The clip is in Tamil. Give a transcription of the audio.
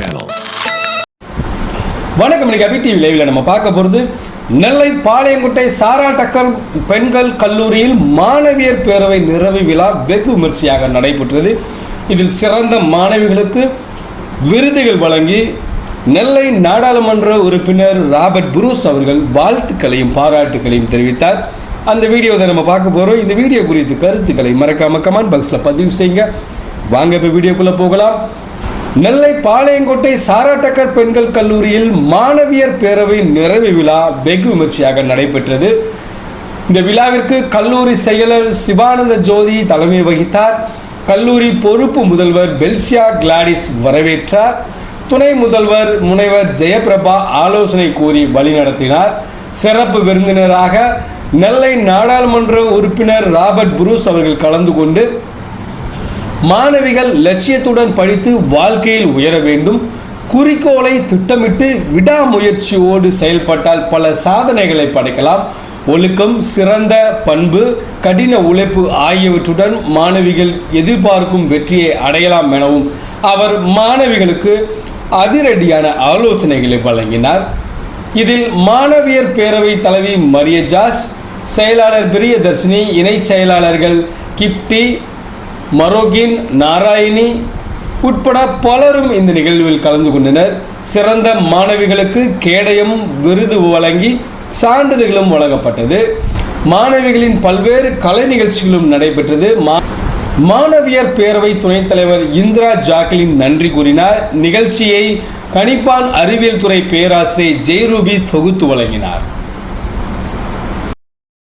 சேனல் வணக்கம் இன்னைக்கு அபி டிவி லைவ்ல நம்ம பார்க்க போகிறது நெல்லை பாளையங்குட்டை சாரா டக்கர் பெண்கள் கல்லூரியில் மாணவியர் பேரவை நிறைவு விழா வெகு விமர்சையாக நடைபெற்றது. இதில் சிறந்த மாணவிகளுக்கு விருதுகள் வழங்கி நெல்லை நாடாளுமன்ற உறுப்பினர் ராபர்ட் புரூஸ் அவர்கள் வாழ்த்துக்களையும் பாராட்டுகளையும் தெரிவித்தார். அந்த வீடியோவை நம்ம பார்க்க போகிறோம் இந்த வீடியோ குறித்து கருத்துக்களை மறக்காம கமெண்ட் பாக்ஸில் பதிவு செய்யுங்க. வாங்க இப்போ வீடியோக்குள்ளே போகலாம். நெல்லை பாளையங்கோட்டை சாராட்டக்கர் பெண்கள் கல்லூரியில் மாணவியர் பேரவை நிறைவு விழா வெகு விமர்சையாக நடைபெற்றது. இந்த விழாவிற்கு கல்லூரி செயலர் சிவானந்த ஜோதி தலைமை வகித்தார். கல்லூரி பொறுப்பு முதல்வர் பெல்சியா கிளாடிஸ் வரவேற்றார். துணை முதல்வர் முனைவர் ஜெயபிரபா ஆலோசனை கூறி வழிநடத்தினார் சிறப்பு விருந்தினராக நெல்லை நாடாளுமன்ற உறுப்பினர் ராபர்ட் புரூஸ் அவர்கள் கலந்து கொண்டு மாணவிகள் லட்சியத்துடன் படித்து வாழ்க்கையில் உயர வேண்டும். குறிக்கோளை திட்டமிட்டு விடாமுயற்சியோடு செயல்பட்டால் பல சாதனைகளை படைக்கலாம். ஒழுக்கம் சிறந்த பண்பு கடின உழைப்பு ஆகியவற்றுடன் மாணவிகள் எதிர்பார்க்கும் வெற்றியை அடையலாம் எனவும் அவர் மாணவிகளுக்கு அதிரடியான ஆலோசனைகளை வழங்கினார். இதில் மாணவியர் பேரவை தலைவி மரிய ஜாஸ் செயலாளர் பிரியதர்ஷினி இணை செயலாளர்கள் கிப்டி மரோகின் நாராயணி உட்பட பலரும் இந்த நிகழ்வில் கலந்து கொண்டனர். சிறந்த மாணவிகளுக்கு கேடயம் விருது வழங்கி சான்றிதழ்களும் வழங்கப்பட்டது. மாணவிகளின் பல்வேறு கலை நிகழ்ச்சிகளும் நடைபெற்றது. மா- மாணவியர் பேரவை துணைத் தலைவர் இந்திரா ஜாக்லின் நன்றி கூறினார். நிகழ்ச்சியை கணிப்பான் அறிவியல் துறை பேராசிரியர் ஜெயரூபி தொகுத்து வழங்கினார்.